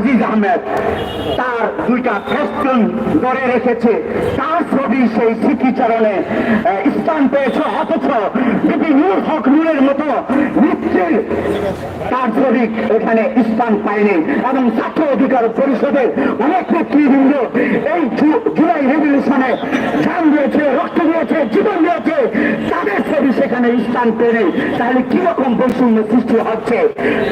আজিজ আহমেদ তার দুইটা ফেস্টন ধরে রেখেছে। ছবি সেই স্মৃতিচারণে স্থান পেয়েছে। অথচ বিপি নূর হক নূরের মতো নিশ্চিত তার ছবি এখানে স্থান পায়নি এবং ছাত্র অধিকার পরিষদের অনেক নেতৃবৃন্দ এই জুলাই রেভলিউশনে জান দিয়েছে, রক্ত দিয়েছে, জীবন দিয়েছে, তাদের ছবি সেখানে স্থান পেয়ে তাহলে কীরকম বৈষম্য সৃষ্টি হচ্ছে?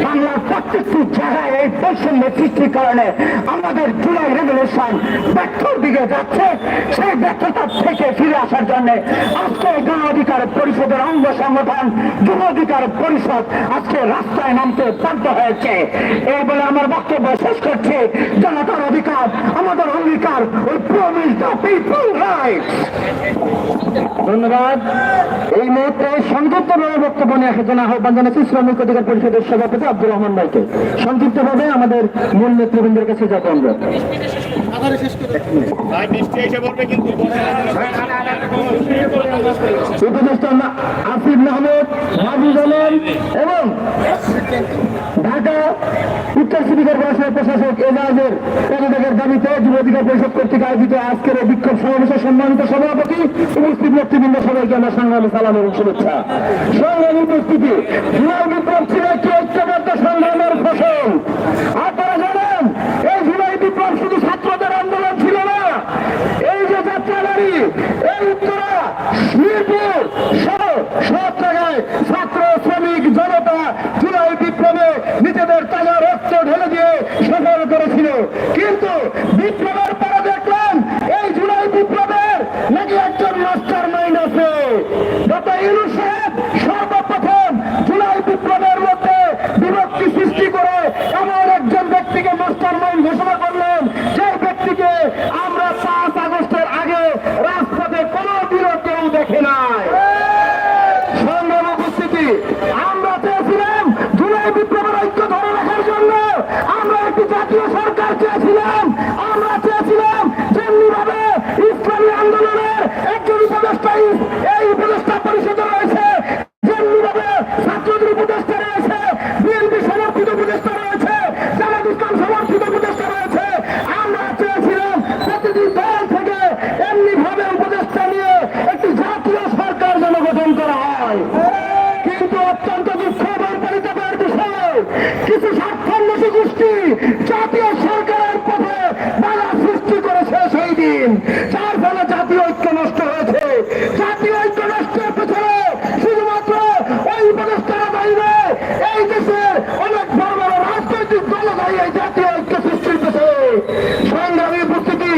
বাংলার প্রত্যেকটি জায়গায় এই বৈষম্য সৃষ্টির কারণে আমাদের জুলাই রেভলিউশন ব্যর্থর দিকে যাচ্ছে। সেই ব্যর্থতা থেকে ফিরে আসার জন্য আজকে গণ অধিকার পরিষদের অঙ্গ সংগঠন যুব অধিকার পরিষদ আজকে রাস্তায় নামতে বাধ্য হয়েছে। এই বলে আমার বক্তব্য শেষ করছি। জনতার অধিকার আমাদের অঙ্গীকার ওই প্রমিস দ্য পিপল রাইটস। ধন্যবাদ। এই মুহূর্তে সংক্ষিপ্তভাবে বক্তব্য নিয়ে আসার আহ্বান জানাচ্ছি শ্রমিক অধিকার পরিষদের সভাপতি আব্দুর রহমান ভাইকে সংক্ষিপ্তভাবে আমাদের মূল নেতৃবৃন্দের কাছে যাব আমরা। এসে পড়বে কিন্তু। আসিফ মাহমুদ মাহবুজ আলম এবং ঢাকা উত্তর সিটিকার পড়াশোনা প্রশাসক এজাজের পদত্যাগের দাবিতে যুব অধিকার পরিষদ কর্তৃক আয়োজিত আজকের এই বিক্ষোভ সমাবেশের সম্মানিত সভাপতি উপস্থিত নেতৃবৃন্দ সবাইকে আমার সংগ্রামী সালাম এবং শুভেচ্ছা। সংগ্রামী উপস্থিতি বিপ্লব ছিল একটি ঐক্যবদ্ধ সংগ্রামের ফসল আপনারা জানেন এই জুলাই বিপ্লব শুধু ছাত্রদের আন্দোলন ছিল না এই যে যাত্রাবাড়ি এই উত্তরা মিরপুর সহ সব জায়গায় ছাত্র শ্রমিক জনতা জুলাই বিপ্লবে নিজেদের তাজা রক্ত ঢেলে দিয়ে সফল করেছিল কিন্তু বিপ্লবের পরে দেখলাম এই জুলাই বিপ্লবের নাকি একজন মাস্টার মাইন্ড আছে ডক্টর ইউনুস সাহেব সর্বপ্রথম জুলাই বিপ্লবের মধ্যে বিভক্তি সৃষ্টি করে এমন একজন ব্যক্তিকে মাস্টার মাইন্ড ঘোষণা করলেন যে ব্যক্তিকে আমরা পাঁচ আগস্টের আগে রাজপথে কোনো দিনও কেউ দেখে নাই সংগ্রাম উপস্থিতি আমরা চেয়েছিলাম জুলাই বিপ্লবের ঐক্য ধরে রাখার জন্য আমরা একটি জাতীয় সরকার চেয়েছিলাম যেমনি ভাবে ইসলামী আন্দোলনের একজন উপদেষ্টা এই উপদেষ্টা পরিষদে রয়েছে যেমনি ভাবে ছাত্রদের উপদেষ্টা রয়েছে বিএনপি সমর্থিত উপদেষ্টা রয়েছে জামাত ইসলাম সমর্থিত উপদেষ্টা রয়েছে আমরা চেয়েছিলাম প্রতিটি দল থেকে এমনি ভাবে উপদেষ্টা নিয়ে একটি জাতীয় সরকার যেন গঠন করা হয় কিন্তু অত্যন্ত দুঃখ এবং পরিতাপের বিষয় কিছু স্বার্থান্বেষী গোষ্ঠী জাতীয় সরকারের পথে বাধা সৃষ্টি করেছে সেই দিন যার ফলে জাতীয় ঐক্য নষ্ট হয়েছে জাতীয় ঐক্য নষ্টের পেছনে শুধুমাত্র ওই উপদেষ্টারা বাইরে এই দেশের অনেক বড় বড় এই জাতীয় ঐক্য সৃষ্টির পেছনে সংগ্রামী উপস্থিতি।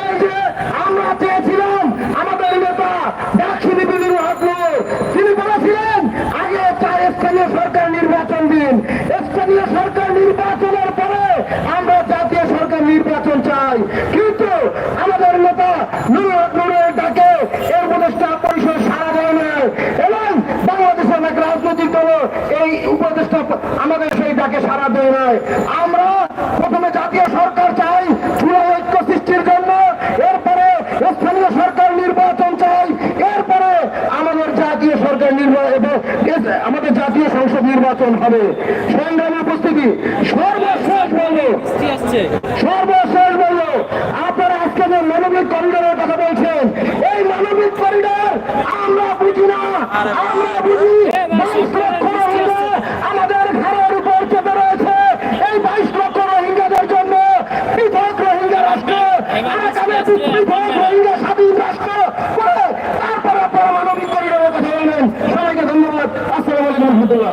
এই যে আমরা চেয়েছিলাম, আমাদের নেতা দাক্ষিণী বিলির হাতনুর তিনি বলেছিলেন, আগে চাই স্থানীয় সরকার নির্বাচন দিন। স্থানীয় সরকার নির্বাচনের পরে আমরা জাতীয় সরকার নির্বাচন চাই। কিন্তু আমাদের নেতা নুরুল হক ডাকে এর উপদেষ্টা পরিষদ সারা দেয় না এবং বাংলাদেশের অনেক রাজনৈতিক দল এই উপদেষ্টা আমাদের নাই আমরা প্রথমে জাতীয় সরকার চাই চূড়া ঐক্য সৃষ্টির জন্য। এরপরে স্থানীয় সরকার নির্বাচন চাই। এরপরে আমাদের জাতীয় সরকার নির্বাচন এবং আমাদের জাতীয় সংসদ নির্বাচন হবে। সংগ্রামী উপস্থিতি সর্বশেষ বলব। সর্বশেষ বলব। আপনারা আজকে যে মানবিক করিডোরের কথা বলছেন এই মানবিক করিডোর আমরা বুঝি না আমরা বুঝি বাইশ লক্ষ রোহিঙ্গা আমাদের ঘরের উপর চেপে রয়েছে এই বাইশ লক্ষ রোহিঙ্গাদের জন্য পৃথক রোহিঙ্গা রাষ্ট্র আগামী পৃথক রোহিঙ্গা স্বাধীন রাষ্ট্র করে তারপরে আপনারা মানবিক করিডোরের কথা বলবেন সবাইকে ধন্যবাদ আসসালামু আলাইকুম রহমতুল্লাহ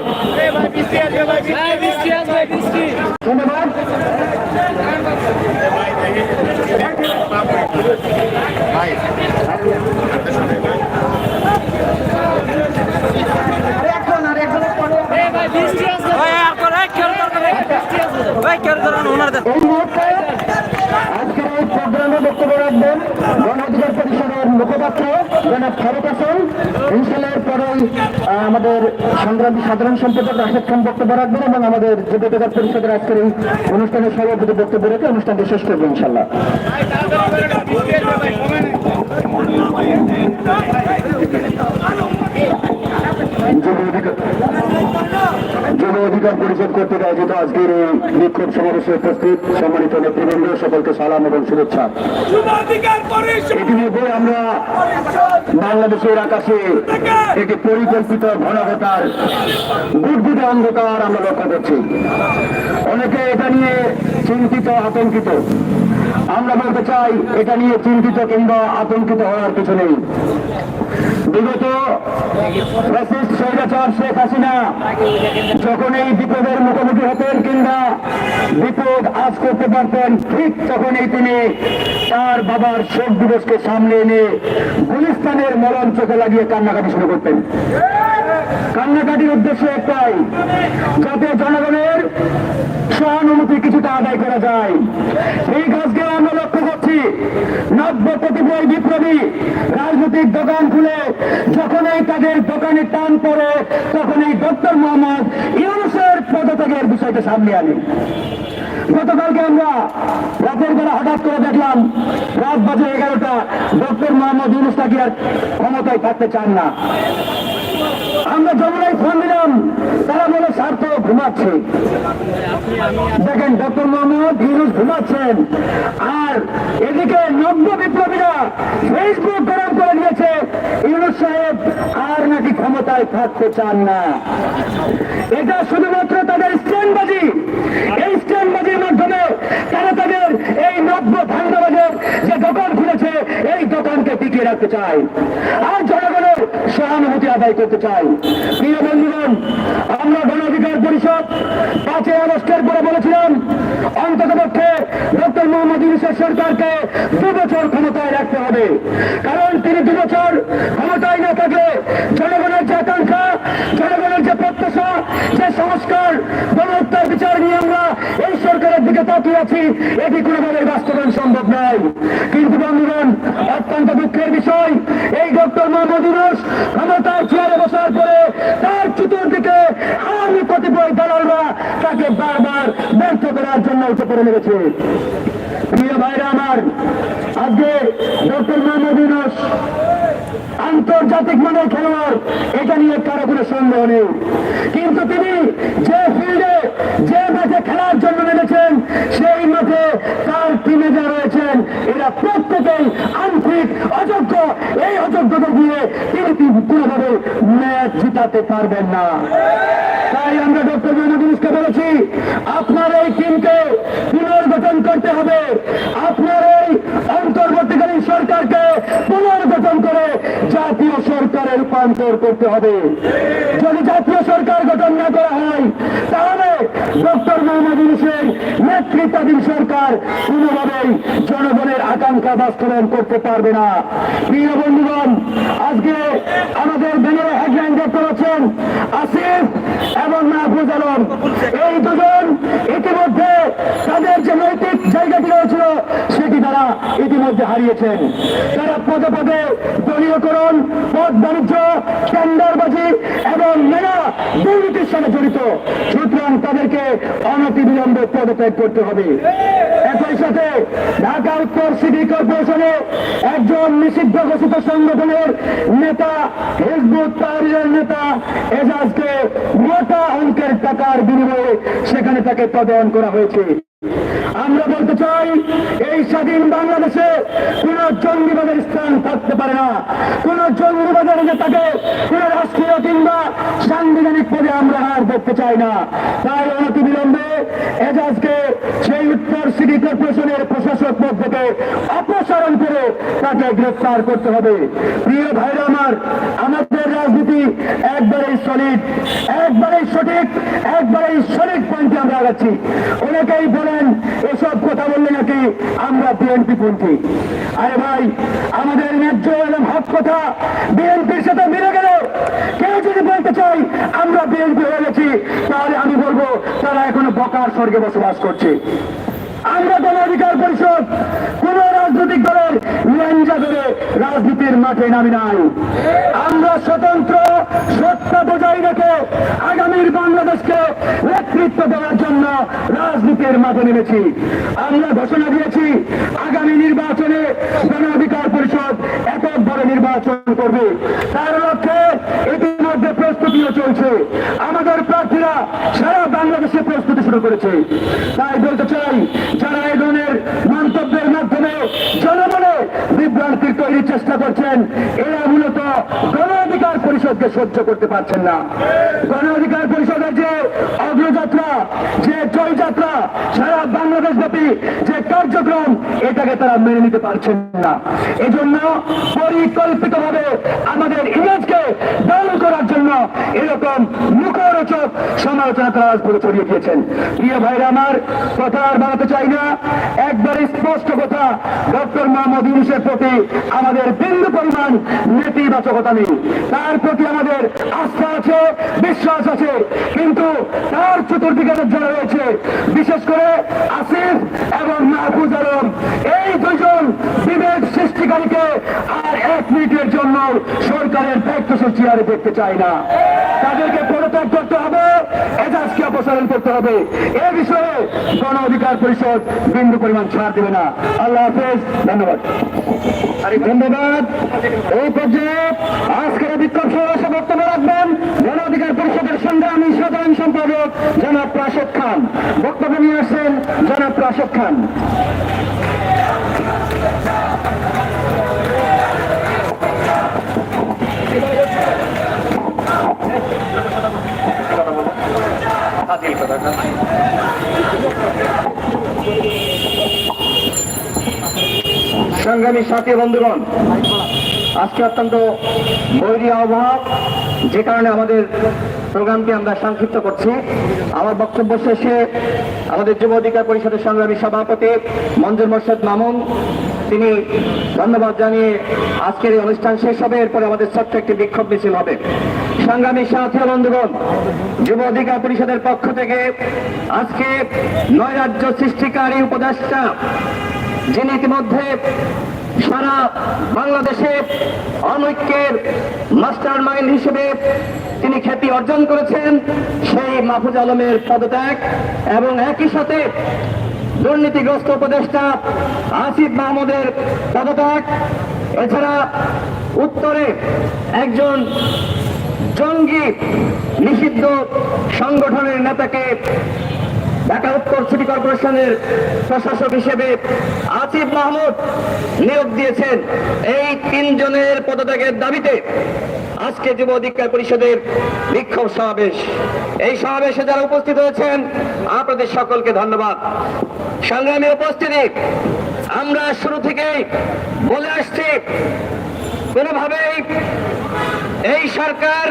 ভাই বৃষ্টি আসবে ভাই ভাই বৃষ্টি আসবে বৃষ্টি ধন্যবাদ এ ভাই বৃষ্টি আসবে ভাই আর করে কেন করে বৃষ্টি আসবে ভাই কেন করে ওনার এই মুহূর্তে আজকের এই প্রোগ্রামে বক্তব্য রাখবেন গণ অধিকার পরিষদের মুখপাত্র জনাব ফারুক হাসান ইনশাল্লাহ পরেই আমাদের সংগ্রামী সাধারণ সম্পাদক রাশেদ খান বক্তব্য রাখবেন এবং আমাদের যুব অধিকার পরিষদের আজকের এই অনুষ্ঠানের সভাপতি বক্তব্য রেখে অনুষ্ঠানটি শেষ করব ইনশাল্লাহ। যুব অধিকার পরিষদ কর্তৃক আয়োজিত আজকের এই বিক্ষোভ সমাবেশে উপস্থিত সম্মানিত নেতৃবৃন্দ সকলকে সালাম এবং শুভেচ্ছা। ইতিমধ্যে আমরা বাংলাদেশের আকাশে একটি পরিকল্পিত ঘনঘটার বুদ্ধিতে অন্ধকার আমরা লক্ষ্য করছি। অনেকে এটা নিয়ে চিন্তিত, আতঙ্কিত। আমরা বলতে চাই, এটা নিয়ে চিন্তিত কিংবা আতঙ্কিত হওয়ার কিছু নেই। বিগত স্বৈরাচার শেখ হাসিনা, যখন এই বিপদের মুখোমুখি হতেন কিংবা বিপদ আজ করতে পারতেন, ঠিক তখনই তিনি তার বাবার শোক দিবসকে সামনে এনে গুলিস্তানের মরণ চোখে লাগিয়ে কান্নাকাটি শুরু করতেন। কান্নাকাটির উদ্দেশ্য একটাই, যাতে জনগণের সহানুভূতি কিছুটা আদায় করা যায়। এই কাজকে আমরা করছি নব্য প্রতিবয় বিপ্লবী রাজনৈতিক দোকান খুলে যখনই তাদের দোকানে টান পড়ে, তখনই ডক্টর মোহাম্মদ ইউনুসের পদত্যাগের বিষয়টা সামনে আনে। গতকালকে আমরা রাতের বেলা হঠাৎ করে দেখলাম, রাত বাজে এগারোটা, ডক্টর মোহাম্মদ ইউনুস নাকি আর ক্ষমতায় থাকতে চান না। আমরা যমুনায় ফোন দিলাম, তারা বলে স্বার্থ ঘুমাচ্ছে। দেখেন, ডক্টর মোহাম্মদ ইউনুস ঘুমাচ্ছেন। আর এদিকে নব্য বিপ্লবীরা ফেসবুক গরম করে দিয়েছে। ইউনুস সাহেব আর নাকি ক্ষমতায় থাকতে চান না। এটা শুধুমাত্র তাদের স্ট্যান্ডবাজি। এই স্ট্যান্ডবাজির মাধ্যমে তারা তাদের এই নব্য ধান্দাবাজের এই দোকানকে টিকিয়ে রাখতে চায় আর জনগণের সহানুভূতি আদায় করতে চাই। প্রিয় বন্ধুগণ, আমরা গণ অধিকার পরিষদ পাঁচই আগস্টের পরে বলেছিলাম, অন্তত পক্ষে ডক্টর মোহাম্মদ ইউনুসের সরকারকে দু বছর ক্ষমতায় রাখতে হবে। কারণ তিনি দু বছর ক্ষমতায় না থাকলে জনগণের যে আকাঙ্ক্ষা, জনগণের প্রত্যাশা যে বসার পরে তার চতুর্দিকে আওয়ামী কতিপয় দালালরা তাকে বারবার ব্যর্থ করার জন্য পড়ে লেগেছে প্রিয় ভাইরা আমার, আজকে ডক্টর মোহাম্মদ ইউনুস আন্তর্জাতিক মানের খেলোয়াড়, এটা নিয়ে কারও কোনো সন্দেহ নেই। কিন্তু তিনি যে ফিল্ডে যে মাঠে খেলার জন্য নেমেছেন, সেই মাঠে তার টিমে যা রয়েছেন, এরা প্রত্যেকেই আনফিট অযোগ্য। এই অযোগ্যতা দিয়ে তিনি কোনোভাবে ম্যাচ জিতাতে পারবেন না। তাই আমরা ডক্টর মোহাম্মদকে বলেছি, আপনার এই টিমকে পুনর্গঠন করতে হবে। আপনার এই অন্তর্বর্তীকালীন সরকারকে পুনর্গঠন করে জাতীয় সরকারে রূপান্তর করতে হবে। যদি জাতীয় সরকার গঠন না করা হয়, তাহলে ডক্টর মোহাম্মদ ইউনুসের নেতৃত্বাধীন সরকার কোনোভাবেই জনগণের আকাঙ্ক্ষা বাস্তবায়ন করতে পারবে না। প্রিয় বন্ধুগণ, আজকে আমাদের ব্যানারে হেডলাইন দেখতে পাচ্ছেন আসিফ এবং মাহফুজ আলম। এই দুজন ইতিমধ্যে তাদের যে নৈতিক জায়গাটি রয়েছিল, সেটি তারা ইতিমধ্যে হারিয়েছেন। তারা পদে পদে দলীয়করণ, পদ বাণিজ্য, টেন্ডারবাজি এবং মেনা দুর্নীতির সাথে জড়িত। সুতরাং তাদেরকে অনতিবিলম্বে পদত্যাগ করতে হবে। একই সাথে ঢাকা উত্তর সিটি কর্পোরেশনে একজন নিষিদ্ধ ঘোষিত সংগঠনের নেতা, হিজবুত তাহরিরের নেতা, এজাজকে মোটা অঙ্কের টাকার বিনিময়ে সেখানে তাকে তদন করা হয়েছে। আমরা বলতে চাই, এই স্বাধীন বাংলাদেশে কোন জঙ্গিবাদের স্থান থাকতে পারে না। কোন জঙ্গিবাদের নেতাকে কোন রাষ্ট্রীয় কিংবা সাংবিধানিক পদে আমরা আর দেখতে চাই না। তাই অনতি বিলম্বে এজাজকে সেই উত্তর সিটি কর্পোরেশনের প্রশাসক পদ থেকে অপসারণ করে তাকে গ্রেফতার করতে হবে। প্রিয় ভাইরা আমার, আমাদের রাজনীতি একবারেই সলিড একবারেই সঠিক একবারেই সঠিক পয়েন্টে আমরা আগাচ্ছি। অনেকেই বলেন, এসব কথা বললে নাকি আমরা বিএনপি পন্থী। আরে ভাই, আমাদের ন্যায্য এবং হক কথা বিএনপির সাথে মিলে গেল কেউ যদি বলতে চাই আমরা বিএনপি হয়ে গেছি তাহলে আমি বলব তারা বকার স্বর্গে বসবাস করছে। আমরা অধিকার পরিষদ, কোন রাজনৈতিক দলের ধরে রাজনীতির মাঠে নামি নাই। আমরা স্বতন্ত্র, সত্তা বজায় রেখে আগামীর বাংলাদেশকে নেতৃত্ব দেওয়ার জন্য রাজনীতির মাঠে নেমেছি। আমরা ঘোষণা দিয়েছি, আগামী নির্বাচনে গণ অধিকার পরিষদ এককভাবে নির্বাচন করবে। তার লক্ষ্যে ইতিমধ্যে প্রস্তুতি এখনও চলছে। আমাদের প্রার্থীরা সারা বাংলাদেশে প্রস্তুতি শুরু করেছে। তাই বলতে চাই, যারা এই ধরনের মন্তব্যের মাধ্যমে জনমনে বিভ্রান্তির তৈরির চেষ্টা করছেন, এরা মূলত গণ অধিকার পরিষদকে সহ্য করতে পারছেন না। গণ অধিকার পরিষদের যে অগ্রযাত্রা, যে জয়যাত্রা, সারা বাংলাদেশ ব্যাপী যে কার্যক্রম, এটাকে তারা মেনে নিতে পারছেন না। এজন্য পরিকল্পিতভাবে আমাদের ইমেজকে ডাউন করার এরকম মুখরোচক সমালোচনা তারা করে ছড়িয়ে দিয়েছেন। প্রিয় ভাইরা আমার, কথা আর বাড়াতে চাই না। একবারে স্পষ্ট কথা, ডক্টর মোহাম্মদ ইউনুসের প্রতি আমাদের বিন্দু পরিমাণ নেতিবাচকতা নেই। তার প্রতি আমাদের আস্থা আছে, বিশ্বাস আছে, কিন্তু তার চতুর্দিকে যারা রয়েছে। বিশেষ করে আসিফ এবং মাহফুজ আলম, এই দুজন বিবেক সৃষ্টিকারীকে আর এক মিনিটের জন্য সরকারের দায়িত্বশীল চেয়ারে দেখতে চাই না। তাদেরকে পদত্যাগ করতে হবে এজাজকে অপসারণ করতে হবে। এ বিষয়ে গণ অধিকার পরিষদ বিন্দু পরিমাণ ছাড় দেবে না। আল্লাহ হাফেজ, ধন্যবাদ। ধন্যবাদ। এই পর্যায়ে আজকের বিক্ষোভ সমাবেশে বক্তব্য রাখবেন গণ অধিকার পরিষদের সংগ্রামী সাধারণ সম্পাদক জনাব রাশেদ খান। বক্তব্য নিয়ে আসছেন জনাব রাশেদ খান। সংগ্রামী সাথী বন্ধুগণ, আজকে অত্যন্ত বৈরী আবহাওয়া, যে কারণে আমাদের প্রোগ্রামটি আমরা সংক্ষিপ্ত করছি। আমার বক্তব্য শেষে আমাদের যুব অধিকার পরিষদের সংগ্রামী সভাপতি মঞ্জুর মোর্শেদ মামুন তিনি ধন্যবাদ জানিয়ে আজকের এই অনুষ্ঠান শেষ হবে। এরপরে আমাদের ছোট্ট একটি বিক্ষোভ মিছিল হবে। সংগ্রামী সাথী বন্ধুগণ, যুব অধিকার পরিষদের পক্ষ থেকে আজকে নয় রাজ্য সৃষ্টিকারী উপদেষ্টা, যিনি ইতিমধ্যে সারা বাংলাদেশে অনৈক্যের মাস্টার মাইন্ড হিসেবে তিনি খ্যাতি অর্জন করেছেন, সেই মাহফুজ আলমের পদত্যাগ এবং একই সাথে দুর্নীতিগ্রস্ত উপদেষ্টা আসিফ মাহমুদের পদত্যাগ। এছাড়া উত্তরে একজন জঙ্গি নিষিদ্ধ সংগঠনের নেতাকে ঢাকা উত্তর সিটি কর্পোরেশনের প্রশাসক হিসেবে আসিফ মাহমুদ নিয়োগ দিয়েছেন। এই তিনজনের পদত্যাগের দাবিতে আজকে যুব অধিকার পরিষদের বিক্ষোভ সমাবেশ। এই সমাবেশে যারা উপস্থিত হয়েছেন, আপনাদের সকলকে ধন্যবাদ। সংগ্রামী উপস্থিতি, আমরা শুরু থেকেই বলে আসছি, কোনোভাবেই এই সরকার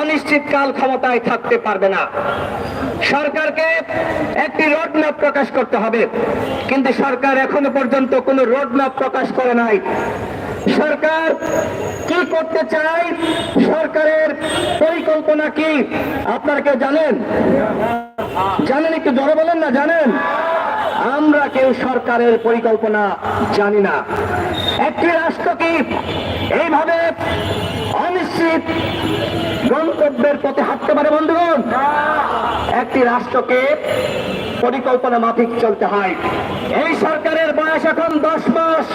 অনিশ্চিতকাল ক্ষমতায় থাকতে পারবে না। সরকারকে একটি রোডম্যাপ প্রকাশ করতে হবে। কিন্তু সরকার এখনও পর্যন্ত কোনো রোডম্যাপ প্রকাশ করে নাই। সরকার কি করতে চায়, সরকারের পরিকল্পনা কি? আপনারা কেউ জানেন? জানেন একটু জোরে বলেন না, জানেন? আমরা কেউ সরকারের পরিকল্পনা জানি না। একটি রাষ্ট্র কি এইভাবে অনিশ্চিত গন্তব্যের পথে হাঁটতে পারে, বন্ধুগণ? একটি রাষ্ট্রকে পরিকল্পনা মাফিক চলতে হয়। এই সরকারের বয়স এখন দশ মাস।